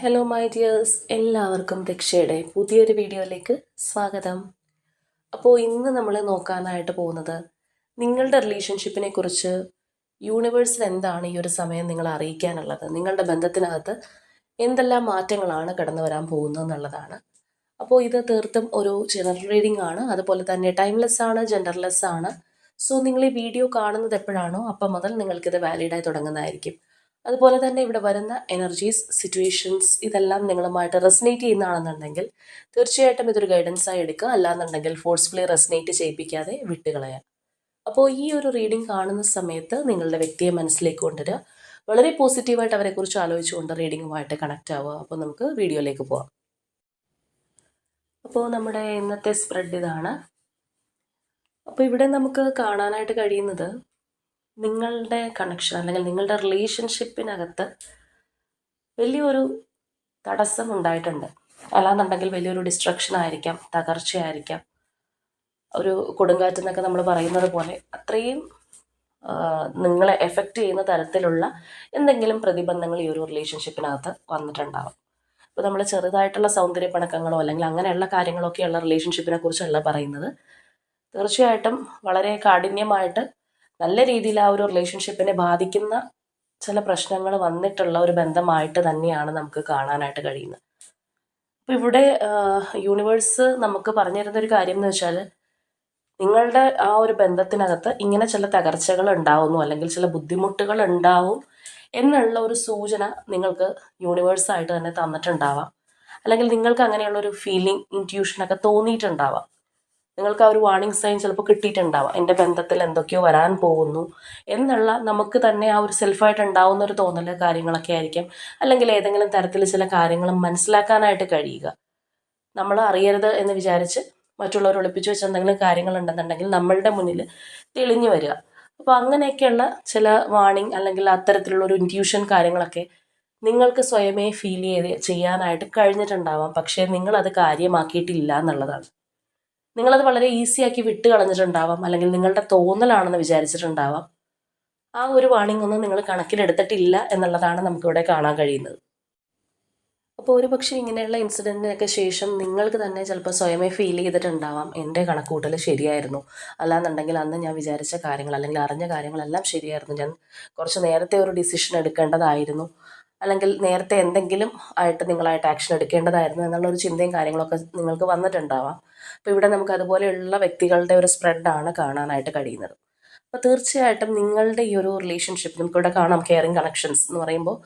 Hello my dears എല്ലാവർക്കും രക്ഷയുടെ പുതിയൊരു വീഡിയോയിലേക്ക് സ്വാഗതം. അപ്പോൾ ഇന്ന് നമ്മൾ നോക്കാനായിട്ട് പോകുന്നത് നിങ്ങളുടെ റിലേഷൻഷിപ്പിനെ കുറിച്ച് യൂണിവേഴ്സിൽ എന്താണ് ഈ ഒരു സമയം നിങ്ങളെ അറിയിക്കാനുള്ളത്? നിങ്ങളുടെ ബന്ധത്തിനകത്ത് എന്തെല്ലാം മാറ്റങ്ങളാണ് കടന്നു വരാൻ പോകുന്നത് എന്നുള്ളതാണ്. അപ്പോൾ ഇത് തീർത്തും ഒരു ജനറൽ റീഡിംഗ് ആണ്. അതുപോലെ തന്നെ ടൈംലെസ് ആണ് ജെൻഡർലെസ് ആണ്. സോ നിങ്ങൾ ഈ വീഡിയോ കാണുന്നത് എപ്പോഴാണോ അപ്പം മുതൽ നിങ്ങൾക്കിത് വാലിഡായി തുടങ്ങുന്നതായിരിക്കും. അതുപോലെ തന്നെ ഇവിടെ വരുന്ന എനർജീസ് സിറ്റുവേഷൻസ് ഇതെല്ലാം നിങ്ങളുമായിട്ട് റെസനേറ്റ് ചെയ്യുന്നതാണെന്നുണ്ടെങ്കിൽ തീർച്ചയായിട്ടും ഇതൊരു ഗൈഡൻസായി എടുക്കുക. അല്ലാന്നുണ്ടെങ്കിൽ ഫോഴ്സ്ഫുള്ളി റെസനേറ്റ് ചെയ്യിപ്പിക്കാതെ വിട്ടുകളയാം. അപ്പോൾ ഈ ഒരു റീഡിംഗ് കാണുന്ന സമയത്ത് നിങ്ങളുടെ വ്യക്തിയെ മനസ്സിലേക്ക് കൊണ്ടുവരിക. വളരെ പോസിറ്റീവായിട്ട് അവരെക്കുറിച്ച് ആലോചിച്ചുകൊണ്ട് റീഡിങ്ങുമായിട്ട് കണക്റ്റ് ആവുക. അപ്പോൾ നമുക്ക് വീഡിയോയിലേക്ക് പോവാം. അപ്പോൾ നമ്മുടെ ഇന്നത്തെ സ്പ്രെഡ് ഇതാണ്. അപ്പോൾ ഇവിടെ നമുക്ക് കാണാനായിട്ട് കഴിയുന്നത് നിങ്ങളുടെ കണക്ഷൻ അല്ലെങ്കിൽ നിങ്ങളുടെ റിലേഷൻഷിപ്പിനകത്ത് വലിയൊരു തടസ്സം ഉണ്ടായിട്ടുണ്ട്. അല്ലാന്നുണ്ടെങ്കിൽ വലിയൊരു ഡിസ്ട്രക്ഷൻ ആയിരിക്കാം തകർച്ചയായിരിക്കാം. ഒരു കൊടുങ്കാറ്റ് എന്നൊക്കെ നമ്മൾ പറയുന്നത് പോലെ അത്രയും നിങ്ങളെ എഫക്റ്റ് ചെയ്യുന്ന തരത്തിലുള്ള എന്തെങ്കിലും പ്രതിബന്ധങ്ങൾ ഈ ഒരു റിലേഷൻഷിപ്പിനകത്ത് വന്നിട്ടുണ്ടാവും. ഇപ്പോൾ നമ്മൾ ചെറുതായിട്ടുള്ള സൗന്ദര്യ പണക്കങ്ങളോ അല്ലെങ്കിൽ അങ്ങനെയുള്ള കാര്യങ്ങളൊക്കെയുള്ള റിലേഷൻഷിപ്പിനെ കുറിച്ചല്ല പറയുന്നത്. തീർച്ചയായിട്ടും വളരെ കാഠിന്യമായിട്ട് നല്ല രീതിയിൽ ആ ഒരു റിലേഷൻഷിപ്പിനെ ബാധിക്കുന്ന ചില പ്രശ്നങ്ങൾ വന്നിട്ടുള്ള ഒരു ബന്ധമായിട്ട് തന്നെയാണ് നമുക്ക് കാണാനായിട്ട് കഴിയുന്നത്. അപ്പോൾ ഇവിടെ യൂണിവേഴ്സ് നമുക്ക് പറഞ്ഞു തരുന്ന ഒരു കാര്യം എന്ന് വെച്ചാൽ നിങ്ങളുടെ ആ ഒരു ബന്ധത്തിനകത്ത് ഇങ്ങനെ ചില തകർച്ചകൾ ഉണ്ടാവുന്നു അല്ലെങ്കിൽ ചില ബുദ്ധിമുട്ടുകൾ ഉണ്ടാവും എന്നുള്ള ഒരു സൂചന നിങ്ങൾക്ക് യൂണിവേഴ്സായിട്ട് തന്നെ തന്നിട്ടുണ്ടാവാം. അല്ലെങ്കിൽ നിങ്ങൾക്ക് അങ്ങനെയുള്ള ഒരു ഫീലിംഗ് ഇന്റ്യൂഷനൊക്കെ തോന്നിയിട്ടുണ്ടാവാം. നിങ്ങൾക്ക് ആ ഒരു വാർണിംഗ് സൈൻ ചിലപ്പോൾ കിട്ടിയിട്ടുണ്ടാവാം. എന്റെ ബന്ധത്തിൽ എന്തൊക്കെയോ വരാൻ പോകുന്നു എന്നുള്ള നമുക്ക് തന്നെ ആ ഒരു സെൽഫായിട്ട് ഉണ്ടാവുന്ന ഒരു തോന്നൽ കാര്യങ്ങളൊക്കെ ആയിരിക്കും. അല്ലെങ്കിൽ ഏതെങ്കിലും തരത്തിൽ ചില കാര്യങ്ങൾ മനസ്സിലാക്കാനായിട്ട് കഴിയുക. നമ്മൾ അറിയരുത് എന്ന് വിചാരിച്ച് മറ്റുള്ളവർ ഒളിപ്പിച്ചു വെച്ച എന്തെങ്കിലും കാര്യങ്ങൾ ഉണ്ടെന്നുണ്ടെങ്കിൽ നമ്മളുടെ മുന്നിൽ തെളിഞ്ഞു വരിക. അപ്പോൾ അങ്ങനെയൊക്കെയുള്ള ചില വാണിംഗ് അല്ലെങ്കിൽ അത്തരത്തിലുള്ള ഒരു ഇന്റ്യൂഷൻ കാര്യങ്ങളൊക്കെ നിങ്ങൾക്ക് സ്വയമേ ഫീൽ ചെയ്ത് ചെയ്യാനായിട്ട് കഴിഞ്ഞിട്ടുണ്ടാവാം. പക്ഷേ നിങ്ങളത് കാര്യമാക്കിയിട്ടില്ല എന്നുള്ളതാണ്. നിങ്ങളത് വളരെ ഈസി ആക്കി വിട്ട് കളഞ്ഞിട്ടുണ്ടാവാം. അല്ലെങ്കിൽ നിങ്ങളുടെ തോന്നലാണെന്ന് വിചാരിച്ചിട്ടുണ്ടാവാം. ആ ഒരു വാണിംഗ് ഒന്നും നിങ്ങൾ കണക്കിലെടുത്തിട്ടില്ല എന്നുള്ളതാണ് നമുക്കിവിടെ കാണാൻ കഴിയുന്നത്. അപ്പോൾ ഒരു പക്ഷേ ഇങ്ങനെയുള്ള ഇൻസിഡന്റിനൊക്കെ ശേഷം നിങ്ങൾക്ക് തന്നെ ചിലപ്പോൾ സ്വയമേ ഫീൽ ചെയ്തിട്ടുണ്ടാവാം. എന്റെ കണക്കൂട്ടൽ ശരിയായിരുന്നു. അല്ലാന്നുണ്ടെങ്കിൽ അന്ന് ഞാൻ വിചാരിച്ച കാര്യങ്ങൾ അല്ലെങ്കിൽ അറിഞ്ഞ കാര്യങ്ങളെല്ലാം ശരിയായിരുന്നു. ഞാൻ കുറച്ച് നേരത്തെ ഒരു ഡിസിഷൻ എടുക്കേണ്ടതായിരുന്നു. അല്ലെങ്കിൽ നേരത്തെ എന്തെങ്കിലും ആയിട്ട് നിങ്ങളായിട്ട് ആക്ഷൻ എടുക്കേണ്ടതായിരുന്നു എന്നുള്ള ഒരു ചിന്തയും കാര്യങ്ങളൊക്കെ നിങ്ങൾക്ക് വന്നിട്ടുണ്ടാവാം. അപ്പോൾ ഇവിടെ നമുക്ക് അതുപോലെയുള്ള വ്യക്തികളുടെ ഒരു സ്പ്രെഡാണ് കാണാനായിട്ട് കഴിയുന്നത്. അപ്പോൾ തീർച്ചയായിട്ടും നിങ്ങളുടെ ഈ ഒരു റിലേഷൻഷിപ്പ് നമുക്കിവിടെ കാണാം കെയറിങ് കണക്ഷൻസ് എന്ന് പറയുമ്പോൾ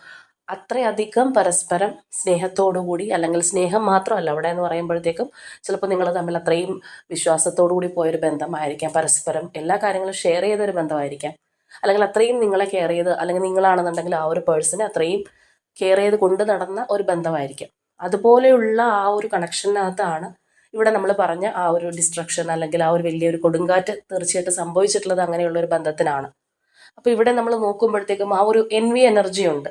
അത്രയധികം പരസ്പരം സ്നേഹത്തോടു കൂടി അല്ലെങ്കിൽ സ്നേഹം മാത്രമല്ല അവിടെ എന്ന് പറയുമ്പോഴത്തേക്കും ചിലപ്പോൾ നിങ്ങൾ തമ്മിൽ അത്രയും വിശ്വാസത്തോടു കൂടി പോയൊരു ബന്ധമായിരിക്കാം. പരസ്പരം എല്ലാ കാര്യങ്ങളും ഷെയർ ചെയ്തൊരു ബന്ധമായിരിക്കാം. അല്ലെങ്കിൽ അത്രയും നിങ്ങളെ കെയർ ചെയ്ത് അല്ലെങ്കിൽ നിങ്ങളാണെന്നുണ്ടെങ്കിൽ ആ ഒരു പേഴ്സണെ അത്രയും കെയർ ചെയ്ത് കൊണ്ട് നടന്ന ഒരു ബന്ധമായിരിക്കും. അതുപോലെയുള്ള ആ ഒരു കണക്ഷനകത്താണ് ഇവിടെ നമ്മൾ പറഞ്ഞ ആ ഒരു ഡിസ്ട്രക്ഷൻ അല്ലെങ്കിൽ ആ ഒരു വലിയൊരു കൊടുങ്കാറ്റ് തീർച്ചയായിട്ടും സംഭവിച്ചിട്ടുള്ളത് അങ്ങനെയുള്ള ഒരു ബന്ധത്തിനാണ്. അപ്പോൾ ഇവിടെ നമ്മൾ നോക്കുമ്പോഴത്തേക്കും ആ ഒരു എൻവി എനർജി ഉണ്ട്.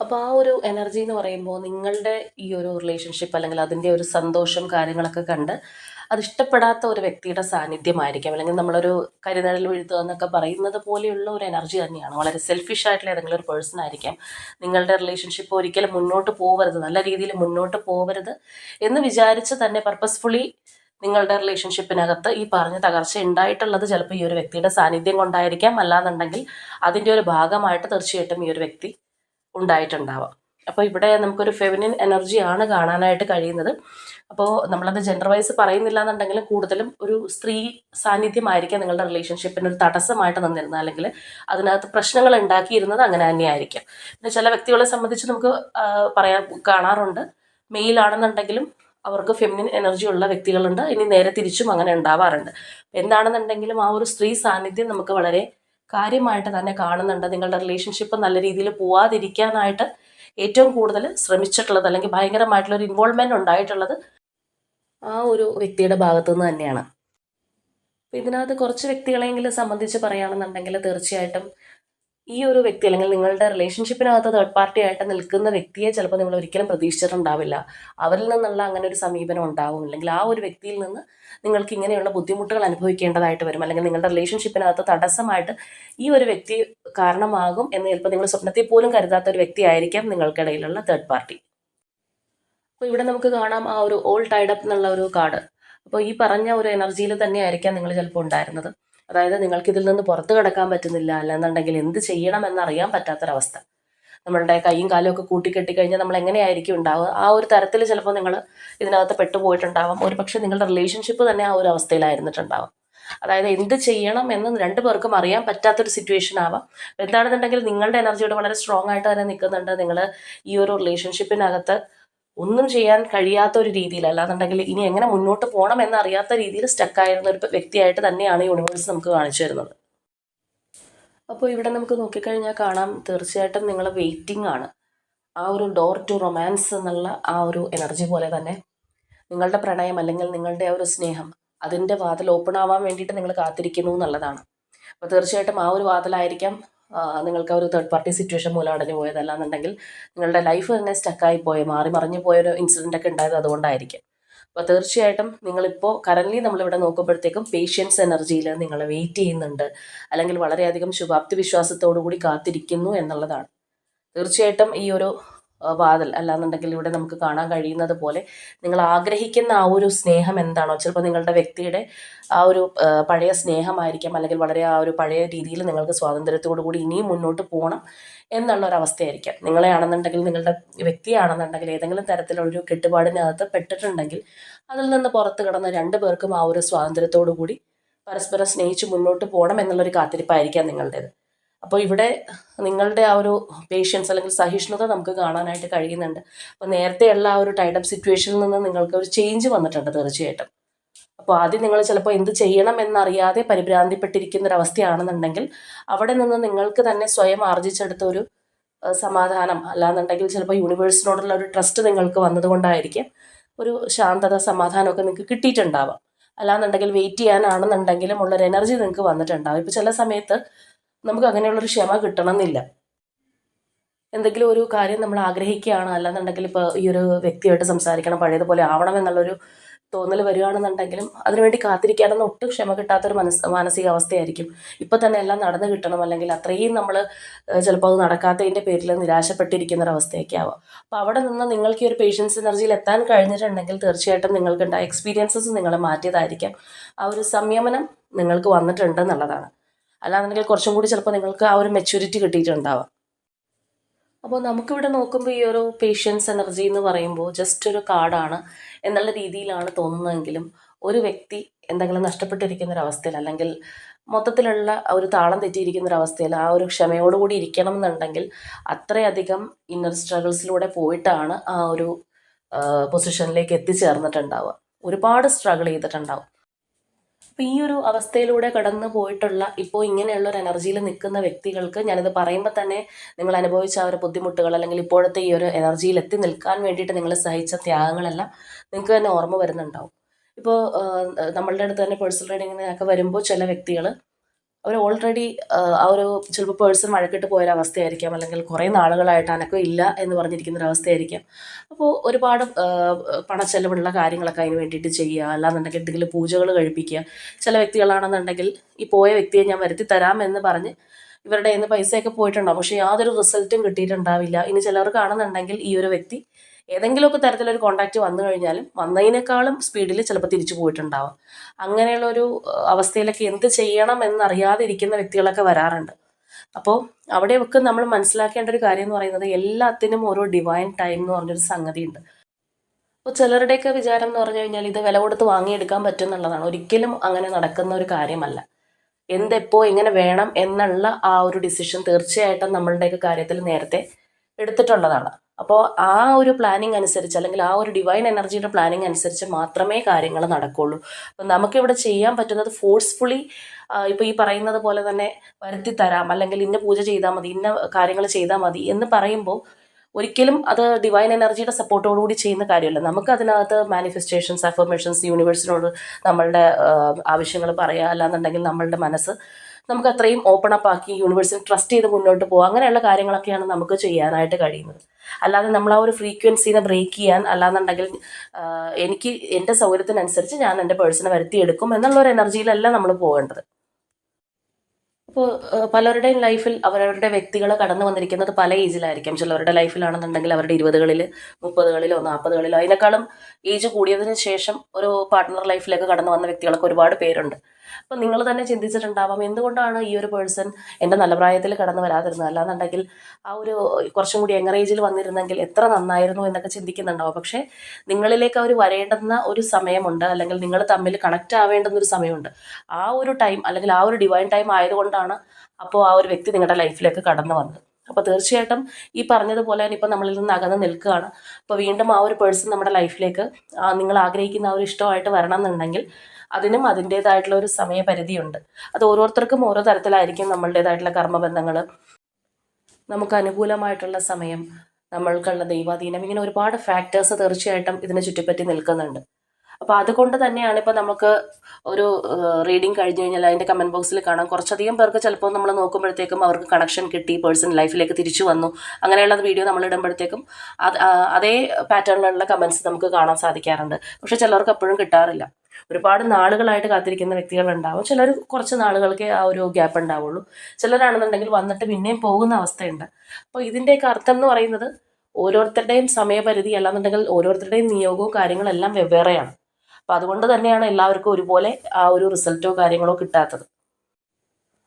അപ്പോൾ ആ ഒരു എനർജി എന്ന് പറയുമ്പോൾ നിങ്ങളുടെ ഈ ഒരു റിലേഷൻഷിപ്പ് അല്ലെങ്കിൽ അതിന്റെ ഒരു സന്തോഷം കാര്യങ്ങളൊക്കെ കണ്ട് അത് ഇഷ്ടപ്പെടാത്ത ഒരു വ്യക്തിയുടെ സാന്നിധ്യമായിരിക്കാം. അല്ലെങ്കിൽ നമ്മളൊരു കരിനിഴൽ വീഴ്ത്തുക എന്നൊക്കെ പറയുന്നത് പോലെയുള്ള ഒരു എനർജി തന്നെയാണ്. വളരെ സെൽഫിഷ് ആയിട്ടുള്ള ഏതെങ്കിലും ഒരു പേഴ്സൺ ആയിരിക്കാം. നിങ്ങളുടെ റിലേഷൻഷിപ്പ് ഒരിക്കലും മുന്നോട്ട് പോകരുത് നല്ല രീതിയിൽ മുന്നോട്ട് പോകരുത് എന്ന് വിചാരിച്ച് തന്നെ പർപ്പസ്ഫുള്ളി നിങ്ങളുടെ റിലേഷൻഷിപ്പിനകത്ത് ഈ പറഞ്ഞ തകർച്ച ഉണ്ടായിട്ടുള്ളത് ചിലപ്പോൾ ഈ ഒരു വ്യക്തിയുടെ സാന്നിധ്യം കൊണ്ടായിരിക്കാം. അല്ലാന്നുണ്ടെങ്കിൽ അതിന്റെ ഒരു ഭാഗമായിട്ട് തീർച്ചയായിട്ടും ഈ ഒരു വ്യക്തി ഉണ്ടായിട്ടുണ്ടാവാം. അപ്പോൾ ഇവിടെ നമുക്കൊരു ഫെമിനിൻ എനർജിയാണ് കാണാനായിട്ട് കഴിയുന്നത്. അപ്പോൾ നമ്മളത് ജെൻഡർ വൈസ് പറയുന്നില്ല എന്നുണ്ടെങ്കിലും കൂടുതലും ഒരു സ്ത്രീ സാന്നിധ്യമായിരിക്കാം നിങ്ങളുടെ റിലേഷൻഷിപ്പിന് ഒരു തടസ്സമായിട്ട് നിന്നിരുന്നത്. അല്ലെങ്കിൽ അതിനകത്ത് പ്രശ്നങ്ങൾ ഉണ്ടാക്കിയിരുന്നത് അങ്ങനെ തന്നെയായിരിക്കാം. പിന്നെ ചില വ്യക്തികളെ സംബന്ധിച്ച് നമുക്ക് പറയാ പറയാൻ കാണാറുണ്ട്. മെയിലാണെന്നുണ്ടെങ്കിലും അവർക്ക് ഫെമിനിൻ എനർജി ഉള്ള വ്യക്തികളുണ്ട്. ഇനി നേരെ തിരിച്ചും അങ്ങനെ ഉണ്ടാവാറുണ്ട്. എന്താണെന്നുണ്ടെങ്കിലും ആ ഒരു സ്ത്രീ സാന്നിധ്യം നമുക്ക് വളരെ കാര്യമായിട്ട് തന്നെ കാണുന്നുണ്ട്. നിങ്ങളുടെ റിലേഷൻഷിപ്പ് നല്ല രീതിയിൽ പോവാതിരിക്കാനായിട്ട് ഏറ്റവും കൂടുതൽ ശ്രമിച്ചിട്ടുള്ളത് അല്ലെങ്കിൽ ഭയങ്കരമായിട്ടുള്ള ഒരു ഇൻവോൾവ്മെന്റ് ഉണ്ടായിട്ടുള്ളത് ആ ഒരു വ്യക്തിയുടെ ഭാഗത്തു നിന്ന് തന്നെയാണ്. അപ്പോൾ ഇതിനകത്ത് കുറച്ച് വ്യക്തികളെങ്കിലും സംബന്ധിച്ച് പറയുകയാണെന്നുണ്ടെങ്കിൽ തീർച്ചയായിട്ടും ഈ ഒരു വ്യക്തി അല്ലെങ്കിൽ നിങ്ങളുടെ റിലേഷൻഷിപ്പിനകത്ത് തേർഡ് പാർട്ടി ആയിട്ട് നിൽക്കുന്ന വ്യക്തിയെ ചിലപ്പോൾ നിങ്ങൾ ഒരിക്കലും പ്രതീക്ഷിച്ചിട്ടുണ്ടാവില്ല. അവരിൽ നിന്നുള്ള അങ്ങനെ ഒരു സമീപനം ഉണ്ടാവും. അല്ലെങ്കിൽ ആ ഒരു വ്യക്തിയിൽ നിന്ന് നിങ്ങൾക്ക് ഇങ്ങനെയുള്ള ബുദ്ധിമുട്ടുകൾ അനുഭവിക്കേണ്ടതായിട്ട് വരും. അല്ലെങ്കിൽ നിങ്ങളുടെ റിലേഷൻഷിപ്പിനകത്ത് തടസ്സമായിട്ട് ഈ ഒരു വ്യക്തി കാരണമാകും എന്ന് ചിലപ്പോൾ നിങ്ങൾ സ്വപ്നത്തിൽ പോലും കരുതാത്ത ഒരു വ്യക്തിയായിരിക്കാം നിങ്ങൾക്കിടയിലുള്ള തേർഡ് പാർട്ടി അപ്പോൾ ഇവിടെ നമുക്ക് കാണാം ആ ഒരു ഓൾ ടൈഡപ്പ് എന്നുള്ള ഒരു കാർഡ്. അപ്പോൾ ഈ പറഞ്ഞ ഒരു എനർജിയിൽ തന്നെ ആയിരിക്കാം നിങ്ങൾ ചിലപ്പോൾ ഉണ്ടായിരുന്നത്. അതായത് നിങ്ങൾക്ക് ഇതിൽ നിന്ന് പുറത്ത് കിടക്കാൻ പറ്റുന്നില്ല. അല്ലെന്നുണ്ടെങ്കിൽ എന്ത് ചെയ്യണം എന്നറിയാൻ പറ്റാത്തൊരവസ്ഥ. നമ്മളുടെ കൈയും കാലും ഒക്കെ കൂട്ടിക്കെട്ടി കഴിഞ്ഞാൽ നമ്മൾ എങ്ങനെയായിരിക്കും ഉണ്ടാവുക? ആ ഒരു തരത്തിൽ ചിലപ്പോൾ നിങ്ങൾ ഇതിനകത്ത് പെട്ടുപോയിട്ടുണ്ടാവാം. ഒരു പക്ഷേ നിങ്ങളുടെ റിലേഷൻഷിപ്പ് തന്നെ ആ ഒരു അവസ്ഥയിലായിരുന്നിട്ടുണ്ടാവാം. അതായത് എന്ത് ചെയ്യണം എന്ന് രണ്ടു പേർക്കും അറിയാൻ പറ്റാത്തൊരു സിറ്റുവേഷൻ ആവാം. എന്താണെന്നുണ്ടെങ്കിൽ നിങ്ങളുടെ എനർജിയോട് വളരെ സ്ട്രോങ് ആയിട്ട് തന്നെ നിൽക്കുന്നുണ്ട്. നിങ്ങൾ ഈ ഒരു റിലേഷൻഷിപ്പിനകത്ത് ഒന്നും ചെയ്യാൻ കഴിയാത്ത ഒരു രീതിയിൽ അല്ലാന്നുണ്ടെങ്കിൽ ഇനി എങ്ങനെ മുന്നോട്ട് പോകണം എന്നറിയാത്ത രീതിയിൽ സ്റ്റക്കായിരുന്ന ഒരു വ്യക്തിയായിട്ട് തന്നെയാണ് യൂണിവേഴ്സ് നമുക്ക് കാണിച്ചു തരുന്നത്. അപ്പോൾ ഇവിടെ നമുക്ക് നോക്കിക്കഴിഞ്ഞാൽ കാണാം തീർച്ചയായിട്ടും നിങ്ങൾ വെയിറ്റിംഗ് ആണ്. ആ ഒരു ഡോർ ടു റൊമാൻസ് എന്നുള്ള ആ ഒരു എനർജി പോലെ തന്നെ നിങ്ങളുടെ പ്രണയം അല്ലെങ്കിൽ നിങ്ങളുടെ ആ ഒരു സ്നേഹം അതിന്റെ വാതിൽ ഓപ്പൺ ആവാൻ വേണ്ടിയിട്ട് നിങ്ങൾ കാത്തിരിക്കുന്നു എന്നുള്ളതാണ്. അപ്പോൾ തീർച്ചയായിട്ടും ആ ഒരു വാതിലായിരിക്കാം നിങ്ങൾക്ക് ഒരു തേർഡ് പാർട്ടി സിറ്റുവേഷൻ മൂലം അടഞ്ഞു പോയതല്ലാന്നുണ്ടെങ്കിൽ നിങ്ങളുടെ ലൈഫ് തന്നെ സ്റ്റക്കായി പോയ മാറി മറിഞ്ഞു പോയൊരു ഇൻസിഡന്റ് ഒക്കെ ഉണ്ടായത് അതുകൊണ്ടായിരിക്കും. അപ്പോൾ തീർച്ചയായിട്ടും നിങ്ങളിപ്പോൾ കറന്റ്ലി നമ്മളിവിടെ നോക്കുമ്പോഴത്തേക്കും പേഷ്യൻസ് എനർജിയിൽ നിങ്ങൾ വെയിറ്റ് ചെയ്യുന്നുണ്ട്. അല്ലെങ്കിൽ വളരെയധികം ശുഭാപ്തി വിശ്വാസത്തോടു കൂടി കാത്തിരിക്കുന്നു എന്നുള്ളതാണ്. തീർച്ചയായിട്ടും ഈ ഒരു വാതിൽ അല്ലാന്നുണ്ടെങ്കിൽ ഇവിടെ നമുക്ക് കാണാൻ കഴിയുന്നത് പോലെ നിങ്ങൾ ആഗ്രഹിക്കുന്ന ആ ഒരു സ്നേഹം എന്താണോ? ചിലപ്പോൾ നിങ്ങളുടെ വ്യക്തിയുടെ ആ ഒരു പഴയ സ്നേഹമായിരിക്കാം അല്ലെങ്കിൽ വളരെ ആ ഒരു പഴയ രീതിയിൽ നിങ്ങൾക്ക് സ്വാതന്ത്ര്യത്തോടു കൂടി ഇനിയും മുന്നോട്ട് പോകണം എന്നുള്ള ഒരു അവസ്ഥയായിരിക്കാം. നിങ്ങളെ ആണെന്നുണ്ടെങ്കിൽ നിങ്ങളുടെ വ്യക്തിയാണെന്നുണ്ടെങ്കിൽ ഏതെങ്കിലും തരത്തിലൊരു കെട്ടുപാടിനകത്ത് പെട്ടിട്ടുണ്ടെങ്കിൽ അതിൽ നിന്ന് പുറത്ത് കിടന്ന രണ്ടു പേർക്കും ആ ഒരു സ്വാതന്ത്ര്യത്തോടു കൂടി പരസ്പരം സ്നേഹിച്ച് മുന്നോട്ട് പോകണം എന്നുള്ളൊരു കാത്തിരിപ്പായിരിക്കാം നിങ്ങളുടേത്. അപ്പോൾ ഇവിടെ നിങ്ങളുടെ ആ ഒരു പേഷ്യൻസ് അല്ലെങ്കിൽ സഹിഷ്ണുത നമുക്ക് കാണാനായിട്ട് കഴിയുന്നുണ്ട്. അപ്പോൾ നേരത്തെയുള്ള ആ ഒരു ടൈഡപ്പ് സിറ്റുവേഷനിൽ നിന്ന് നിങ്ങൾക്ക് ഒരു ചേഞ്ച് വന്നിട്ടുണ്ട് തീർച്ചയായിട്ടും. അപ്പോൾ ആദ്യം നിങ്ങൾ ചിലപ്പോൾ എന്ത് ചെയ്യണം എന്നറിയാതെ പരിഭ്രാന്തിപ്പെട്ടിരിക്കുന്ന ഒരു അവസ്ഥയാണെന്നുണ്ടെങ്കിൽ അവിടെ നിന്ന് നിങ്ങൾക്ക് തന്നെ സ്വയം ആർജിച്ചെടുത്ത ഒരു സമാധാനം. അല്ലാന്നുണ്ടെങ്കിൽ ചിലപ്പോൾ യൂണിവേഴ്സിനോടുള്ള ഒരു ട്രസ്റ്റ് നിങ്ങൾക്ക് വന്നതുകൊണ്ടായിരിക്കും ഒരു ശാന്തത സമാധാനമൊക്കെ നിങ്ങൾക്ക് കിട്ടിയിട്ടുണ്ടാവാം. അല്ലാന്നുണ്ടെങ്കിൽ വെയിറ്റ് ചെയ്യാനാണെന്നുണ്ടെങ്കിലും ഉള്ളൊരു എനർജി നിങ്ങൾക്ക് വന്നിട്ടുണ്ടാവും. ഇപ്പോൾ ചില സമയത്ത് നമുക്ക് അങ്ങനെയുള്ളൊരു ക്ഷമ കിട്ടണമെന്നില്ല. എന്തെങ്കിലും ഒരു കാര്യം നമ്മൾ ആഗ്രഹിക്കുകയാണ്. അല്ലാന്നുണ്ടെങ്കിൽ ഇപ്പോൾ ഈ ഒരു വ്യക്തിയായിട്ട് സംസാരിക്കണം പഴയതുപോലെ ആവണം എന്നുള്ളൊരു തോന്നൽ വരികയാണെന്നുണ്ടെങ്കിലും അതിനുവേണ്ടി കാത്തിരിക്കാനൊന്നും ഒട്ടും ക്ഷമ കിട്ടാത്തൊരു മനസ് മാനസികാവസ്ഥയായിരിക്കും. ഇപ്പം തന്നെ എല്ലാം നടന്നു കിട്ടണം അല്ലെങ്കിൽ അത്രയും നമ്മൾ ചിലപ്പോൾ അത് നടക്കാത്തതിന്റെ പേരിൽ നിരാശപ്പെട്ടിരിക്കുന്ന ഒരു അവസ്ഥയൊക്കെ ആവാം. അപ്പോൾ അവിടെ നിന്ന് നിങ്ങൾക്ക് ഈ ഒരു പേഷ്യൻസ് എനർജിയിൽ എത്താൻ കഴിഞ്ഞിട്ടുണ്ടെങ്കിൽ തീർച്ചയായിട്ടും നിങ്ങൾക്കുണ്ടായ എക്സ്പീരിയൻസസ് നിങ്ങളെ മാറ്റിയതായിരിക്കാം. ആ ഒരു സംയമനം നിങ്ങൾക്ക് വന്നിട്ടുണ്ട് എന്നുള്ളതാണ്. അല്ലാന്നുണ്ടെങ്കിൽ കുറച്ചും കൂടി ചിലപ്പോൾ നിങ്ങൾക്ക് ആ ഒരു മെച്യൂരിറ്റി കിട്ടിയിട്ടുണ്ടാവാം. അപ്പോൾ നമുക്കിവിടെ നോക്കുമ്പോൾ ഈ ഒരു പേഷ്യൻസ് എനർജി എന്ന് പറയുമ്പോൾ ജസ്റ്റ് ഒരു കാർഡാണ് എന്നുള്ള രീതിയിലാണ് തോന്നുന്നതെങ്കിലും ഒരു വ്യക്തി എന്തെങ്കിലും നഷ്ടപ്പെട്ടിരിക്കുന്ന ഒരു അവസ്ഥയിൽ അല്ലെങ്കിൽ മൊത്തത്തിലുള്ള ഒരു താളം തെറ്റിയിരിക്കുന്ന ഒരു അവസ്ഥയിൽ ആ ഒരു ക്ഷമയോടുകൂടി ഇരിക്കണം എന്നുണ്ടെങ്കിൽ അത്രയധികം ഇന്നർ സ്ട്രഗിൾസിലൂടെ പോയിട്ടാണ് ആ ഒരു പൊസിഷനിലേക്ക് എത്തിച്ചേർന്നിട്ടുണ്ടാവുക. ഒരുപാട് സ്ട്രഗിൾ ചെയ്തിട്ടുണ്ടാവും. അപ്പോൾ ഈ ഒരു അവസ്ഥയിലൂടെ കടന്നു പോയിട്ടുള്ള ഇപ്പോൾ ഇങ്ങനെയുള്ള ഒരു എനർജിയിൽ നിൽക്കുന്ന വ്യക്തികൾക്ക് ഞാനിത് പറയുമ്പോൾ തന്നെ നിങ്ങൾ അനുഭവിച്ച ആ ഒരു ബുദ്ധിമുട്ടുകൾ അല്ലെങ്കിൽ ഇപ്പോഴത്തെ ഈ ഒരു എനർജിയിൽ എത്തി നിൽക്കാൻ വേണ്ടിയിട്ട് നിങ്ങൾ സഹിച്ച ത്യാഗങ്ങളെല്ലാം നിങ്ങൾക്ക് തന്നെ ഓർമ്മ വരുന്നുണ്ടാവും. ഇപ്പോൾ നമ്മളുടെ അടുത്ത് തന്നെ പേഴ്സണൽ റീഡിങ്ങിനൊക്കെ വരുമ്പോൾ ചില വ്യക്തികൾ അവർ ഓൾറെഡി ആ ഒരു ചിലപ്പോൾ പേഴ്സൺ വഴക്കിട്ട് പോയൊരവസ്ഥയായിരിക്കാം അല്ലെങ്കിൽ കുറേ നാളുകളായിട്ട് അനക്കം ഇല്ല എന്ന് പറഞ്ഞിരിക്കുന്ന ഒരവസ്ഥയായിരിക്കാം അപ്പോൾ ഒരുപാട് പണച്ചെലവുള്ള കാര്യങ്ങളൊക്കെ അതിന് വേണ്ടിയിട്ട് ചെയ്യുക. അല്ലാന്നുണ്ടെങ്കിൽ എന്തെങ്കിലും പൂജകൾ കഴിപ്പിക്കുക. ചില വ്യക്തികളാണെന്നുണ്ടെങ്കിൽ ഈ പോയ വ്യക്തിയെ ഞാൻ വരുത്തി തരാമെന്ന് പറഞ്ഞ് ഇവരുടെ നിന്ന് പൈസയൊക്കെ പോയിട്ടുണ്ടാവും. പക്ഷേ യാതൊരു റിസൾട്ടും കിട്ടിയിട്ടുണ്ടാവില്ല. ഇനി ചിലർ കാണുന്നുണ്ടെങ്കിൽ ഈ ഒരു വ്യക്തി ഏതെങ്കിലുമൊക്കെ തരത്തിലൊരു കോണ്ടാക്ട് വന്നു കഴിഞ്ഞാലും വന്നതിനേക്കാളും സ്പീഡിൽ ചിലപ്പോൾ തിരിച്ചു പോയിട്ടുണ്ടാവാം. അങ്ങനെയുള്ള ഒരു അവസ്ഥയിലൊക്കെ എന്ത് ചെയ്യണം എന്നറിയാതെ ഇരിക്കുന്ന വ്യക്തികളൊക്കെ വരാറുണ്ട്. അപ്പോൾ അവിടെയൊക്കെ നമ്മൾ മനസ്സിലാക്കേണ്ട ഒരു കാര്യം എന്ന് പറയുന്നത് എല്ലാത്തിനും ഓരോ ഡിവൈൻ ടൈം എന്ന് പറഞ്ഞൊരു സംഗതിയുണ്ട്. അപ്പോൾ ചിലരുടെയൊക്കെ വിചാരം എന്ന് പറഞ്ഞു കഴിഞ്ഞാൽ ഇത് വില കൊടുത്ത് വാങ്ങിയെടുക്കാൻ പറ്റും എന്നുള്ളതാണ് ഒരിക്കലും അങ്ങനെ നടക്കുന്ന ഒരു കാര്യമല്ല. എന്തെപ്പോ എങ്ങനെ വേണം എന്നുള്ള ആ ഒരു ഡിസിഷൻ തീർച്ചയായിട്ടും നമ്മളുടെയൊക്കെ കാര്യത്തിൽ നേരത്തെ എടുത്തിട്ടുള്ളതാണ്. അപ്പോൾ ആ ഒരു പ്ലാനിങ് അനുസരിച്ച് അല്ലെങ്കിൽ ആ ഒരു ഡിവൈൻ എനർജിയുടെ പ്ലാനിങ് അനുസരിച്ച് മാത്രമേ കാര്യങ്ങൾ നടക്കുള്ളൂ. അപ്പം നമുക്കിവിടെ ചെയ്യാൻ പറ്റുന്നത് ഫോഴ്സ്ഫുള്ളി ഇപ്പോൾ ഈ പറയുന്നത് പോലെ തന്നെ വരുത്തി തരാം അല്ലെങ്കിൽ ഇന്ന പൂജ ചെയ്താൽ മതി ഇന്ന കാര്യങ്ങൾ ചെയ്താൽ മതി എന്ന് പറയുമ്പോൾ ഒരിക്കലും അത് ഡിവൈൻ എനർജിയുടെ സപ്പോർട്ടോടുകൂടി ചെയ്യുന്ന കാര്യമല്ല. നമുക്ക് അതിനകത്ത് മാനിഫെസ്റ്റേഷൻസ് അഫർമേഷൻസ് യൂണിവേഴ്സിനോട് നമ്മളുടെ ആവശ്യങ്ങൾ പറയുക അല്ലാന്നുണ്ടെങ്കിൽ നമ്മളുടെ മനസ്സ് നമുക്ക് അത്രയും ഓപ്പൺ അപ്പ് ആക്കി യൂണിവേഴ്സിനെ ട്രസ്റ്റ് ചെയ്ത് മുന്നോട്ട് പോകുക അങ്ങനെയുള്ള കാര്യങ്ങളൊക്കെയാണ് നമുക്ക് ചെയ്യാനായിട്ട് കഴിയുന്നത്. അല്ലാതെ നമ്മൾ ആ ഒരു ഫ്രീക്വൻസിനെ ബ്രേക്ക് ചെയ്യാൻ അല്ലാന്നുണ്ടെങ്കിൽ എനിക്ക് എന്റെ സൗകര്യത്തിനനുസരിച്ച് ഞാൻ എന്റെ പേഴ്സണെ വരുത്തിയെടുക്കും എന്നുള്ള ഒരു എനർജിയിലല്ല നമ്മൾ പോകേണ്ടത്. ഇപ്പോൾ പലരുടെയും ലൈഫിൽ അവരവരുടെ വ്യക്തികൾ കടന്നു വന്നിരിക്കുന്നത് പല ഏജിലായിരിക്കും ചിലവരുടെ ലൈഫിലാണെന്നുണ്ടെങ്കിൽ അവരുടെ ഇരുപതുകളിൽ മുപ്പതുകളിലോ നാൽപ്പതുകളിലോ അതിനേക്കാളും ഏജ് കൂടിയതിന് ശേഷം ഒരു പാർട്ട്ണർ ലൈഫിലേക്ക് കടന്നു വന്ന വ്യക്തികളൊക്കെ ഒരുപാട് പേരുണ്ട്. അപ്പോൾ നിങ്ങൾ തന്നെ ചിന്തിച്ചിട്ടുണ്ടാവാം എന്തുകൊണ്ടാണ് ഈ ഒരു പേഴ്സൺ എന്റെ നല്ല പ്രായത്തിൽ കടന്നു വരാതിരുന്നത്? അല്ലാന്നുണ്ടെങ്കിൽ ആ ഒരു കുറച്ചും കൂടി യങ്ങർ ഏജിൽ വന്നിരുന്നെങ്കിൽ എത്ര നന്നായിരുന്നു എന്നൊക്കെ ചിന്തിക്കുന്നുണ്ടാവും. പക്ഷേ നിങ്ങളിലേക്ക് അവർ വരേണ്ടുന്ന ഒരു സമയമുണ്ട് അല്ലെങ്കിൽ നിങ്ങൾ തമ്മിൽ കണക്റ്റ് ആവേണ്ടുന്ന ഒരു സമയമുണ്ട്. ആ ഒരു ടൈം അല്ലെങ്കിൽ ആ ഒരു ഡിവൈൻ ടൈം ആയതുകൊണ്ടാണ് അപ്പോൾ ആ ഒരു വ്യക്തി നിങ്ങളുടെ ലൈഫിലേക്ക് കടന്നു വന്നത്. അപ്പോൾ തീർച്ചയായിട്ടും ഈ പറഞ്ഞതുപോലെ ഇപ്പം നമ്മളിൽ നിന്ന് അകന്ന് നിൽക്കുകയാണ്. അപ്പോൾ വീണ്ടും ആ ഒരു പേഴ്സൺ നമ്മുടെ ലൈഫിലേക്ക് നിങ്ങൾ ആഗ്രഹിക്കുന്ന ആ ഒരു ഇഷ്ടമായിട്ട് വരണം എന്നുണ്ടെങ്കിൽ അതിനും അതിന്റേതായിട്ടുള്ള ഒരു സമയപരിധിയുണ്ട്. അത് ഓരോരുത്തർക്കും ഓരോ തരത്തിലായിരിക്കും നമ്മളുടേതായിട്ടുള്ള കർമ്മബന്ധങ്ങൾ നമുക്ക് അനുകൂലമായിട്ടുള്ള സമയം നമ്മൾക്കുള്ള ദൈവാധീനം ഇങ്ങനെ ഒരുപാട് ഫാക്ടേഴ്സ് തീർച്ചയായിട്ടും ഇതിനെ ചുറ്റിപ്പറ്റി നിൽക്കുന്നുണ്ട്. അപ്പോൾ അതുകൊണ്ട് തന്നെയാണ് ഇപ്പോൾ നമുക്ക് ഒരു റീഡിങ് കഴിഞ്ഞ് കഴിഞ്ഞാൽ അതിന്റെ കമന്റ് ബോക്സിൽ കാണാം. കുറച്ചധികം പേർക്ക് ചിലപ്പോൾ നമ്മൾ നോക്കുമ്പോഴത്തേക്കും അവർക്ക് കണക്ഷൻ കിട്ടി പേഴ്സണൽ ലൈഫിലേക്ക് തിരിച്ചു വന്നു. അങ്ങനെയുള്ള വീഡിയോ നമ്മൾ ഇടുമ്പോഴത്തേക്കും അത് അതേ പാറ്റേണിലുള്ള കമൻസ് നമുക്ക് കാണാൻ സാധിക്കാറുണ്ട്. പക്ഷേ ചിലർക്ക് എപ്പോഴും കിട്ടാറില്ല. ഒരുപാട് നാളുകളായിട്ട് കാത്തിരിക്കുന്ന വ്യക്തികളുണ്ടാവും. ചിലർ കുറച്ച് നാളുകൾക്ക് ആ ഒരു ഗ്യാപ്പ് ഉണ്ടാവുള്ളൂ. ചിലരാണെന്നുണ്ടെങ്കിൽ വന്നിട്ട് പിന്നെയും പോകുന്ന അവസ്ഥയുണ്ട്. അപ്പോൾ ഇതിന്റെയൊക്കെ അർത്ഥം എന്ന് പറയുന്നത് ഓരോരുത്തരുടെയും സമയപരിധി അല്ലാന്നുണ്ടെങ്കിൽ ഓരോരുത്തരുടെയും നിയോഗവും കാര്യങ്ങളെല്ലാം വെവ്വേറെയാണ്. അപ്പോൾ അതുകൊണ്ട് തന്നെയാണ് എല്ലാവർക്കും ഒരുപോലെ ആ ഒരു റിസൾട്ടോ കാര്യങ്ങളോ കിട്ടാത്തത്.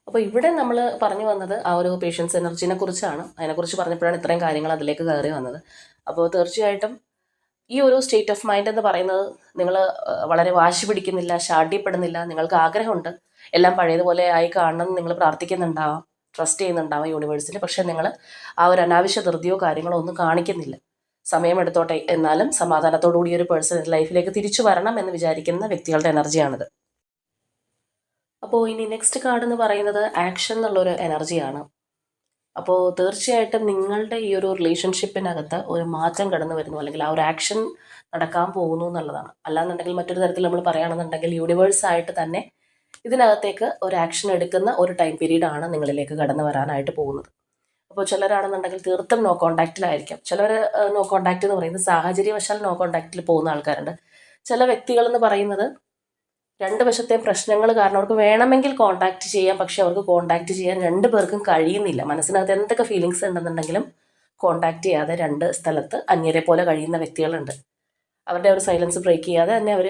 അപ്പോൾ ഇവിടെ നമ്മൾ പറഞ്ഞു വന്നത് ആ ഒരു പേഷ്യൻസ് എനർജിനെ കുറിച്ചാണ്. അതിനെക്കുറിച്ച് പറഞ്ഞപ്പോഴാണ് ഇത്രയും കാര്യങ്ങൾ അതിലേക്ക് കയറി വന്നത്. അപ്പോൾ തീർച്ചയായിട്ടും ഈ ഒരു സ്റ്റേറ്റ് ഓഫ് മൈൻഡ് എന്ന് പറയുന്നത് നിങ്ങൾ വളരെ വാശി പിടിക്കുന്നില്ല ഷാഢ്യപ്പെടുന്നില്ല നിങ്ങൾക്ക് ആഗ്രഹമുണ്ട്. എല്ലാം പഴയതുപോലെ ആയി കാണണം നിങ്ങൾ പ്രാർത്ഥിക്കുന്നുണ്ടാവാം ട്രസ്റ്റ് ചെയ്യുന്നുണ്ടാവാം യൂണിവേഴ്സിന് പക്ഷേ നിങ്ങൾ ആ ഒരു അനാവശ്യ ധൃതിയോ കാര്യങ്ങളോ ഒന്നും കാണിക്കുന്നില്ല. സമയമെടുത്തോട്ടെ എന്നാലും സമാധാനത്തോടു കൂടി ഒരു പേഴ്സൺ ലൈഫിലേക്ക് തിരിച്ചു വരണം എന്ന് വിചാരിക്കുന്ന വ്യക്തികളുടെ എനർജിയാണിത്. അപ്പോൾ ഇനി നെക്സ്റ്റ് കാർഡ് എന്ന് പറയുന്നത് ആക്ഷൻ എന്നുള്ളൊരു എനർജിയാണ്. അപ്പോൾ തീർച്ചയായിട്ടും നിങ്ങളുടെ ഈ ഒരു റിലേഷൻഷിപ്പിനകത്ത് ഒരു മാറ്റം കടന്നു വരുന്നു അല്ലെങ്കിൽ ആ ഒരു ആക്ഷൻ നടക്കാൻ പോകുന്നു എന്നുള്ളതാണ്. അല്ലാന്നുണ്ടെങ്കിൽ മറ്റൊരു തരത്തിൽ നമ്മൾ പറയുകയാണെന്നുണ്ടെങ്കിൽ യൂണിവേഴ്സായിട്ട് തന്നെ ഇതിനകത്തേക്ക് ഒരു ആക്ഷൻ എടുക്കുന്ന ഒരു ടൈം പീരീഡാണ് നിങ്ങളിലേക്ക് കടന്നു വരാനായിട്ട് പോകുന്നത്. അപ്പോൾ ചിലരാണെന്നുണ്ടെങ്കിൽ തീർത്തും നോ കോണ്ടാക്റ്റിലായിരിക്കും ചിലർ നോ കോണ്ടാക്റ്റ് എന്ന് പറയുന്നത് സാഹചര്യവശാൽ നോ കോണ്ടാക്റ്റിൽ പോകുന്ന ആൾക്കാരുണ്ട്. ചില വ്യക്തികൾ എന്ന് പറയുന്നത് രണ്ട് വശത്തെ പ്രശ്നങ്ങൾ കാരണം അവർക്ക് വേണമെങ്കിൽ കോണ്ടാക്ട് ചെയ്യാം പക്ഷെ അവർക്ക് കോണ്ടാക്ട് ചെയ്യാൻ രണ്ട് പേർക്കും കഴിയുന്നില്ല. മനസ്സിനകത്ത് എന്തൊക്കെ ഫീലിങ്സ് ഉണ്ടെന്നുണ്ടെങ്കിലും കോണ്ടാക്ട് ചെയ്യാതെ രണ്ട് സ്ഥലത്ത് അന്യരെ പോലെ കഴിയുന്ന വ്യക്തികളുണ്ട്. അവരുടെ ഒരു സൈലൻസ് ബ്രേക്ക് ചെയ്യാതെ തന്നെ അവർ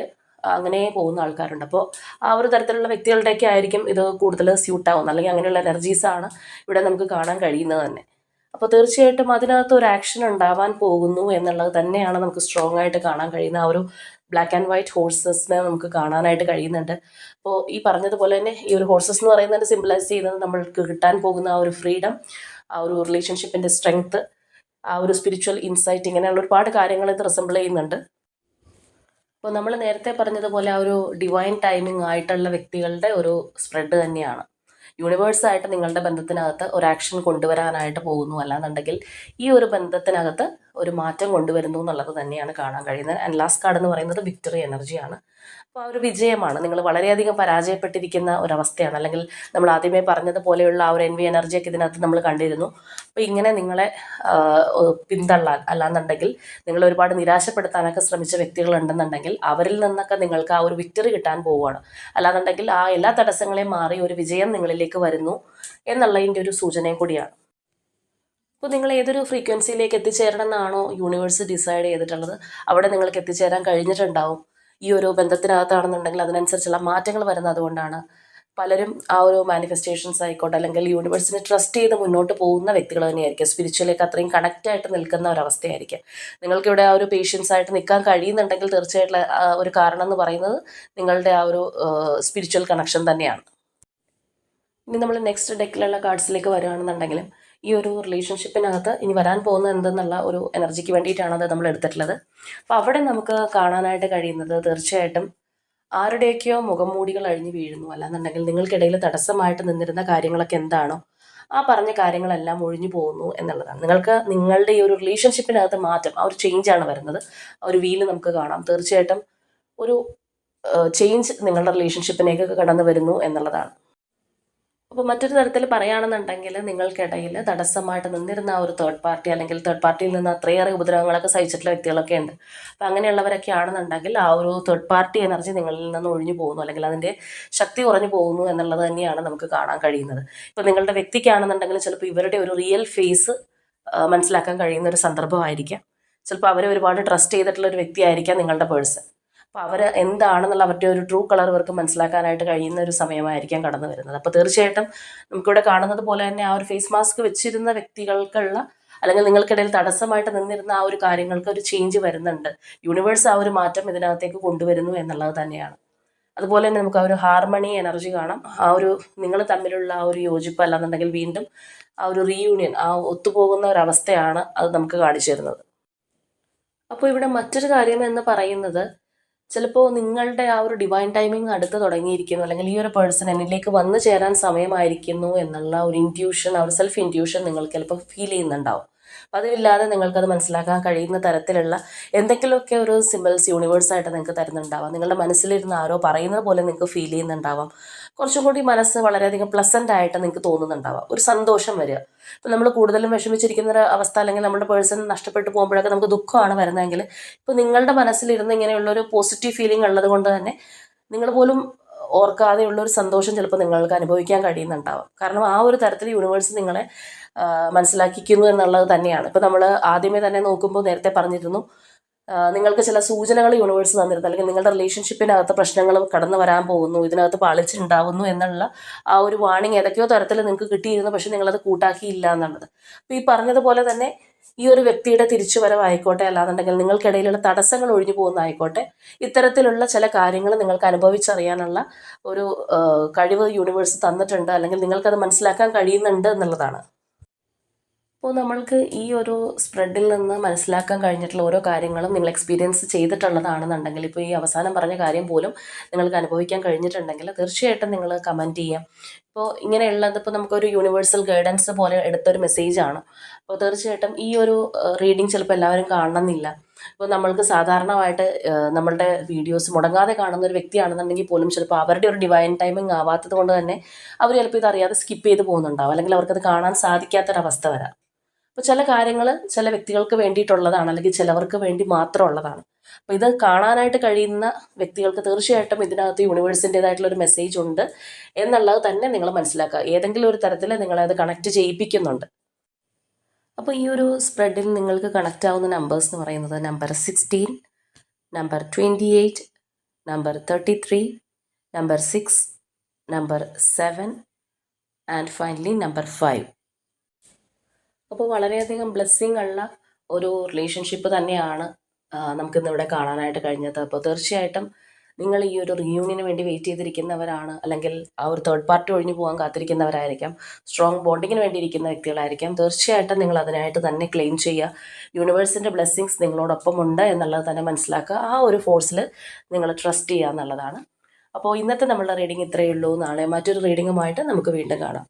അങ്ങനെ പോകുന്ന ആൾക്കാരുണ്ട്. അപ്പോൾ ആ ഒരു തരത്തിലുള്ള വ്യക്തികളുടെയൊക്കെ ആയിരിക്കും ഇത് കൂടുതൽ സ്യൂട്ട് ആവുന്നത് അല്ലെങ്കിൽ അങ്ങനെയുള്ള എനർജീസാണ് ഇവിടെ നമുക്ക് കാണാൻ കഴിയുന്നത് തന്നെ. അപ്പോൾ തീർച്ചയായിട്ടും അതിനകത്ത് ഒരു ആക്ഷൻ ഉണ്ടാവാൻ പോകുന്നു എന്നുള്ളത് തന്നെയാണ് നമുക്ക് സ്ട്രോങ് ആയിട്ട് കാണാൻ കഴിയുന്ന ആ ഒരു ബ്ലാക്ക് ആൻഡ് വൈറ്റ് ഹോഴ്സസിനെ നമുക്ക് കാണാനായിട്ട് കഴിയുന്നുണ്ട്. അപ്പോൾ ഈ പറഞ്ഞതുപോലെ തന്നെ ഈ ഒരു ഹോഴ്സസ് എന്ന് പറയുന്നത് സിമ്പിളൈസ് ചെയ്യുന്നത് നമ്മൾക്ക് കിട്ടാൻ പോകുന്ന ആ ഒരു ഫ്രീഡം ആ ഒരു റിലേഷൻഷിപ്പിന്റെ സ്ട്രെങ്ത്ത് ആ ഒരു സ്പിരിച്വൽ ഇൻസൈറ്റ് ഇങ്ങനെയുള്ള ഒരുപാട് കാര്യങ്ങൾ ഇത് റിസംബിൾ ചെയ്യുന്നുണ്ട്. അപ്പോൾ നമ്മൾ നേരത്തെ പറഞ്ഞതുപോലെ ആ ഒരു ഡിവൈൻ ടൈമിംഗ് ആയിട്ടുള്ള വ്യക്തികളുടെ ഒരു സ്പ്രെഡ് തന്നെയാണ്. യൂണിവേഴ്സായിട്ട് നിങ്ങളുടെ ബന്ധത്തിനകത്ത് ഒരു ആക്ഷൻ കൊണ്ടുവരാനായിട്ട് പോകുന്നു. അല്ലാന്നുണ്ടെങ്കിൽ ഈ ഒരു ബന്ധത്തിനകത്ത് ഒരു മാറ്റം കൊണ്ടുവരുന്നു എന്നുള്ളത് തന്നെയാണ് കാണാൻ കഴിയുന്നത്. ആൻഡ് ലാസ്റ്റ് കാർഡ് എന്ന് പറയുന്നത് വിക്ടറി എനർജിയാണ് അപ്പോൾ ആ ഒരു വിജയമാണ്. നിങ്ങൾ വളരെയധികം പരാജയപ്പെട്ടിരിക്കുന്ന ഒരവസ്ഥയാണ്. അല്ലെങ്കിൽ നമ്മൾ ആദ്യമേ പറഞ്ഞതുപോലെയുള്ള ആ ഒരു എൻവി എനർജിയൊക്കെ ഇതിനകത്ത് നമ്മൾ കണ്ടിരുന്നു. അപ്പോൾ ഇങ്ങനെ നിങ്ങളെ പിന്തള്ളാൻ അല്ലാന്നുണ്ടെങ്കിൽ നിങ്ങൾ ഒരുപാട് നിരാശപ്പെടുത്താനൊക്കെ ശ്രമിച്ച വ്യക്തികളുണ്ടെന്നുണ്ടെങ്കിൽ അവരിൽ നിന്നൊക്കെ നിങ്ങൾക്ക് ആ ഒരു വിക്ടറി കിട്ടാൻ പോവുകയാണ്. അല്ലാന്നുണ്ടെങ്കിൽ ആ എല്ലാ തടസ്സങ്ങളെയും മാറി ഒരു വിജയം നിങ്ങളിലേക്ക് വരുന്നു എന്നുള്ളതിന്റെ ഒരു സൂചനയും കൂടിയാണ്. അപ്പോൾ നിങ്ങൾ ഏതൊരു ഫ്രീക്വൻസിയിലേക്ക് എത്തിച്ചേരണം എന്നാണോ യൂണിവേഴ്സ് ഡിസൈഡ് ചെയ്തിട്ടുള്ളത്? അവിടെ നിങ്ങൾക്ക് എത്തിച്ചേരാൻ കഴിഞ്ഞിട്ടുണ്ടാവും. ഈ ഒരു ബന്ധത്തിനകത്താണെന്നുണ്ടെങ്കിൽ അതിനനുസരിച്ചുള്ള മാറ്റങ്ങൾ വരുന്നത് അതുകൊണ്ടാണ്. പലരും ആ ഒരു മാനിഫെസ്റ്റേഷൻസ് ആയിക്കോട്ടെ അല്ലെങ്കിൽ യൂണിവേഴ്സിനെ ട്രസ്റ്റ് ചെയ്ത് മുന്നോട്ട് പോകുന്ന വ്യക്തികൾ തന്നെയായിരിക്കും. സ്പിരിച്വലേക്ക് അത്രയും കണക്റ്റ് ആയിട്ട് നിൽക്കുന്ന ഒരവസ്ഥയായിരിക്കും നിങ്ങൾക്കിവിടെ ആ ഒരു പേഷ്യൻസ് ആയിട്ട് നിൽക്കാൻ കഴിയുന്നുണ്ടെങ്കിൽ തീർച്ചയായിട്ടും ഒരു കാരണം എന്ന് പറയുന്നത് നിങ്ങളുടെ ആ ഒരു സ്പിരിച്വൽ കണക്ഷൻ തന്നെയാണ്. ഇനി നമ്മൾ നെക്സ്റ്റ് ഡെക്കിലുള്ള കാർഡ്സിലേക്ക് വരികയാണെന്നുണ്ടെങ്കിലും ഈ ഒരു റിലേഷൻഷിപ്പിനകത്ത് ഇനി വരാൻ പോകുന്നത് എന്തെന്നുള്ള ഒരു എനർജിക്ക് വേണ്ടിയിട്ടാണ് അത് നമ്മൾ എടുത്തിട്ടുള്ളത്. അപ്പോൾ അവിടെ നമുക്ക് കാണാനായിട്ട് കഴിയുന്നത് തീർച്ചയായിട്ടും ആരുടെയൊക്കെയോ മുഖംമൂടികൾ അഴിഞ്ഞു വീഴുന്നു. അല്ലാന്നുണ്ടെങ്കിൽ നിങ്ങൾക്കിടയിൽ തടസ്സമായിട്ട് നിന്നിരുന്ന കാര്യങ്ങളൊക്കെ എന്താണോ ആ പറഞ്ഞ കാര്യങ്ങളെല്ലാം ഒഴിഞ്ഞു പോകുന്നു എന്നുള്ളതാണ്. നിങ്ങൾക്ക് നിങ്ങളുടെ ഈ ഒരു റിലേഷൻഷിപ്പിനകത്ത് മാറ്റം ആ ഒരു ആണ് വരുന്നത്. ആ ഒരു വീൽ നമുക്ക് കാണാം. തീർച്ചയായിട്ടും ഒരു ചേഞ്ച് നിങ്ങളുടെ റിലേഷൻഷിപ്പിനേക്ക് കടന്നു വരുന്നു എന്നുള്ളതാണ്. അപ്പോൾ മറ്റൊരു തരത്തിൽ പറയുകയാണെന്നുണ്ടെങ്കിൽ നിങ്ങൾക്കിടയിൽ തടസ്സമായിട്ട് നിന്നിരുന്ന ആ ഒരു തേർഡ് പാർട്ടി അല്ലെങ്കിൽ തേർഡ് പാർട്ടിയിൽ നിന്ന് അത്രയേറെ ഉപദ്രവങ്ങളൊക്കെ സഹിച്ചിട്ടുള്ള വ്യക്തികളൊക്കെ ഉണ്ട്. അപ്പോൾ അങ്ങനെയുള്ളവരൊക്കെ ആണെന്നുണ്ടെങ്കിൽ ആ ഒരു തേർഡ് പാർട്ടി എനർജി നിങ്ങളിൽ നിന്ന് ഒഴിഞ്ഞു പോകുന്നു അല്ലെങ്കിൽ അതിന്റെ ശക്തി കുറഞ്ഞു പോകുന്നു എന്നുള്ളത് തന്നെയാണ് നമുക്ക് കാണാൻ കഴിയുന്നത്. ഇപ്പോൾ നിങ്ങളുടെ വ്യക്തിക്കാണെന്നുണ്ടെങ്കിൽ ചിലപ്പോൾ ഇവരുടെ ഒരു റിയൽ ഫേസ് മനസ്സിലാക്കാൻ കഴിയുന്ന ഒരു സന്ദർഭമായിരിക്കാം. ചിലപ്പോൾ അവരെ ഒരുപാട് ട്രസ്റ്റ് ചെയ്തിട്ടുള്ള ഒരു വ്യക്തിയായിരിക്കാം നിങ്ങളുടെ പേഴ്സൺ അപ്പോൾ അവർ എന്താണെന്നുള്ള അവരുടെ ഒരു ട്രൂ കളർ ഇവർക്ക് മനസ്സിലാക്കാനായിട്ട് കഴിയുന്ന ഒരു സമയമായിരിക്കാം കടന്നു വരുന്നത്. അപ്പോൾ തീർച്ചയായിട്ടും നമുക്കിവിടെ കാണുന്നത് പോലെ തന്നെ ആ ഒരു ഫേസ് മാസ്ക് വെച്ചിരുന്ന വ്യക്തികൾക്കുള്ള അല്ലെങ്കിൽ നിങ്ങൾക്കിടയിൽ തടസ്സമായിട്ട് നിന്നിരുന്ന ആ ഒരു കാര്യങ്ങൾക്ക് ഒരു ചേഞ്ച് വരുന്നുണ്ട്. യൂണിവേഴ്സ് ആ ഒരു മാറ്റം ഇതിനകത്തേക്ക് കൊണ്ടുവരുന്നു എന്നുള്ളത് തന്നെയാണ്. അതുപോലെ തന്നെ നമുക്ക് ആ ഒരു ഹാർമണി എനർജി കാണാം. ആ ഒരു നിങ്ങൾ തമ്മിലുള്ള ആ ഒരു യോജിപ്പ് അല്ലാന്നുണ്ടെങ്കിൽ വീണ്ടും ആ ഒരു റീയൂണിയൻ ആ ഒത്തുപോകുന്ന ഒരു അവസ്ഥയാണ് അത് നമുക്ക് കാണിച്ചു തരുന്നത്. അപ്പോൾ ഇവിടെ മറ്റൊരു കാര്യം എന്ന് പറയുന്നത് ചിലപ്പോൾ നിങ്ങളുടെ ആ ഒരു ഡിവൈൻ ടൈമിംഗ് അടുത്ത് തുടങ്ങിയിരിക്കുന്നു. അല്ലെങ്കിൽ ഈ ഒരു പേഴ്സൺ എന്നിലേക്ക് വന്നു ചേരാൻ സമയമായിരിക്കുന്നു എന്നുള്ള ഒരു ഇന്റ്യൂഷൻ ആ ഒരു സെൽഫ് ഇന്റ്യൂഷൻ നിങ്ങൾക്ക് ചിലപ്പോൾ ഫീൽ ചെയ്യുന്നുണ്ടാവും. പതിവില്ലാതെ നിങ്ങൾക്കത് മനസ്സിലാക്കാൻ കഴിയുന്ന തരത്തിലുള്ള എന്തെങ്കിലുമൊക്കെ ഒരു സിമ്പിൾസ് യൂണിവേഴ്സായിട്ട് നിങ്ങൾക്ക് തരുന്നുണ്ടാവാം. നിങ്ങളുടെ മനസ്സിലിരുന്ന് ആരോ പറയുന്നത് പോലെ നിങ്ങൾക്ക് ഫീൽ ചെയ്യുന്നുണ്ടാവാം. കുറച്ചും കൂടി മനസ്സ് വളരെയധികം പ്ലസന്റ് ആയിട്ട് നിങ്ങൾക്ക് തോന്നുന്നുണ്ടാവാം. ഒരു സന്തോഷം വരിക. ഇപ്പം നമ്മൾ കൂടുതലും വിഷമിച്ചിരിക്കുന്ന ഒരു അവസ്ഥ അല്ലെങ്കിൽ നമ്മുടെ പേഴ്സൺ നഷ്ടപ്പെട്ടു പോകുമ്പോഴൊക്കെ നമുക്ക് ദുഃഖമാണ് വരുന്നതെങ്കിൽ ഇപ്പോൾ നിങ്ങളുടെ മനസ്സിലിരുന്ന് ഇങ്ങനെയുള്ള ഒരു പോസിറ്റീവ് ഫീലിംഗ് ഉള്ളത് കൊണ്ട് തന്നെ നിങ്ങൾ പോലും ഓർക്കാതെയുള്ള ഒരു സന്തോഷം ചിലപ്പോൾ നിങ്ങൾക്ക് അനുഭവിക്കാൻ കഴിയുന്നുണ്ടാവാം. കാരണം ആ ഒരു തരത്തിൽ യൂണിവേഴ്സ് നിങ്ങളെ മനസ്സിലാക്കിക്കുന്നു എന്നുള്ളത് തന്നെയാണ്. ഇപ്പോൾ നമ്മൾ ആദ്യമേ തന്നെ നോക്കുമ്പോൾ നേരത്തെ പറഞ്ഞിരുന്നു നിങ്ങൾക്ക് ചില സൂചനകൾ യൂണിവേഴ്സ് തന്നിരുന്നു. അല്ലെങ്കിൽ നിങ്ങളുടെ റിലേഷൻഷിപ്പിനകത്ത് പ്രശ്നങ്ങൾ കടന്നു വരാൻ പോകുന്നു ഇതിനകത്ത് പാളിച്ചുണ്ടാവുന്നു എന്നുള്ള ആ ഒരു വാണിംഗ് ഏതൊക്കെയോ തരത്തിൽ നിങ്ങൾക്ക് കിട്ടിയിരുന്നു പക്ഷെ നിങ്ങളത് കൂട്ടാക്കിയില്ല എന്നുള്ളത്. അപ്പോൾ ഈ പറഞ്ഞതുപോലെ തന്നെ ഈ ഒരു വ്യക്തിയുടെ തിരിച്ചുവരവായിക്കോട്ടെ അല്ലാന്നുണ്ടെങ്കിൽ നിങ്ങൾക്കിടയിലുള്ള തടസ്സങ്ങൾ ഒഴിഞ്ഞു പോകുന്നതായിക്കോട്ടെ ഇത്തരത്തിലുള്ള ചില കാര്യങ്ങൾ നിങ്ങൾക്ക് അനുഭവിച്ചറിയാനുള്ള ഒരു കഴിവ് യൂണിവേഴ്സ് തന്നിട്ടുണ്ട് അല്ലെങ്കിൽ നിങ്ങൾക്കത് മനസ്സിലാക്കാൻ കഴിയുന്നുണ്ട് എന്നുള്ളതാണ്. അപ്പോൾ നമ്മൾക്ക് ഈ ഒരു സ്പ്രെഡിൽ നിന്ന് മനസ്സിലാക്കാൻ കഴിഞ്ഞിട്ടുള്ള ഓരോ കാര്യങ്ങളും നിങ്ങൾ എക്സ്പീരിയൻസ് ചെയ്തിട്ടുള്ളതാണെന്നുണ്ടെങ്കിൽ ഇപ്പോൾ ഈ അവസാനം പറഞ്ഞ കാര്യം പോലും നിങ്ങൾക്ക് അനുഭവിക്കാൻ കഴിഞ്ഞിട്ടുണ്ടെങ്കിൽ തീർച്ചയായിട്ടും നിങ്ങൾ കമന്റ് ചെയ്യാം. ഇപ്പോൾ ഇങ്ങനെയുള്ളത് ഇപ്പോൾ നമുക്കൊരു യൂണിവേഴ്സൽ ഗൈഡൻസ് പോലെ എടുത്തൊരു മെസ്സേജാണ് അപ്പോൾ തീർച്ചയായിട്ടും ഈ ഒരു റീഡിങ് ചിലപ്പോൾ എല്ലാവരും കാണണമെന്നില്ല. ഇപ്പോൾ നമ്മൾക്ക് സാധാരണമായിട്ട് നമ്മളുടെ വീഡിയോസ് മുടങ്ങാതെ കാണുന്ന ഒരു വ്യക്തിയാണെന്നുണ്ടെങ്കിൽ പോലും ചിലപ്പോൾ അവരുടെ ഒരു ഡിവൈൻ ടൈമിംഗ് ആവാത്തത് കൊണ്ട് തന്നെ അവർ ചിലപ്പോൾ ഇതറിയാതെ സ്കിപ്പ് ചെയ്ത് പോകുന്നുണ്ടാവും. അല്ലെങ്കിൽ അവർക്കത് കാണാൻ സാധിക്കാത്തൊരവസ്ഥ വരാം. അപ്പോൾ ചില കാര്യങ്ങൾ ചില വ്യക്തികൾക്ക് വേണ്ടിയിട്ടുള്ളതാണ് അല്ലെങ്കിൽ ചിലവർക്ക് വേണ്ടി മാത്രമുള്ളതാണ്. അപ്പോൾ ഇത് കാണാനായിട്ട് കഴിയുന്ന വ്യക്തികൾക്ക് തീർച്ചയായിട്ടും ഇതിനകത്ത് യൂണിവേഴ്സിന്റെതായിട്ടുള്ള ഒരു മെസ്സേജ് ഉണ്ട്. എന്നുള്ളത് തന്നെ നിങ്ങൾ മനസ്സിലാക്കുക. ഏതെങ്കിലും ഒരു തരത്തിൽ അത് കണക്ട് ചെയ്യിപ്പിക്കുന്നുണ്ട്. അപ്പോൾ ഈ ഒരു സ്പ്രെഡിൽ നിങ്ങൾക്ക് കണക്റ്റ് ആവുന്ന നമ്പേഴ്സ് എന്ന് പറയുന്നത് number sixteen number twenty eight number thirty three number six number seven and finally number five. അപ്പോൾ വളരെയധികം ബ്ലെസ്സിങ് ഉള്ള ഒരു റിലേഷൻഷിപ്പ് തന്നെയാണ് നമുക്കിന്ന് ഇവിടെ കാണാനായിട്ട് കഴിഞ്ഞത്. അപ്പോൾ തീർച്ചയായിട്ടും നിങ്ങൾ ഈ ഒരു റിയൂണിയന് വേണ്ടി വെയിറ്റ് ചെയ്തിരിക്കുന്നവരാണ് അല്ലെങ്കിൽ ആ ഒരു തേർഡ് പാർട്ടി ഒഴിഞ്ഞു പോകാൻ കാത്തിരിക്കുന്നവരായിരിക്കാം സ്ട്രോങ് ബോണ്ടിങ്ങിന് വേണ്ടി ഇരിക്കുന്ന വ്യക്തികളായിരിക്കാം. തീർച്ചയായിട്ടും നിങ്ങൾ അതിനായിട്ട് തന്നെ ക്ലെയിം ചെയ്യുക. യൂണിവേഴ്സിന്റെ ബ്ലെസ്സിങ്സ് നിങ്ങളോടൊപ്പം ഉണ്ട് എന്നുള്ളത് തന്നെ മനസ്സിലാക്കുക. ആ ഒരു ഫോഴ്സിൽ നിങ്ങൾ ട്രസ്റ്റ് ചെയ്യുക എന്നുള്ളതാണ്. അപ്പോൾ ഇന്നത്തെ നമ്മളുടെ റീഡിംഗ് ഇത്രയേ ഉള്ളൂ. നാളെ മറ്റൊരു റീഡിങ്ങുമായിട്ട് നമുക്ക് വീണ്ടും കാണാം.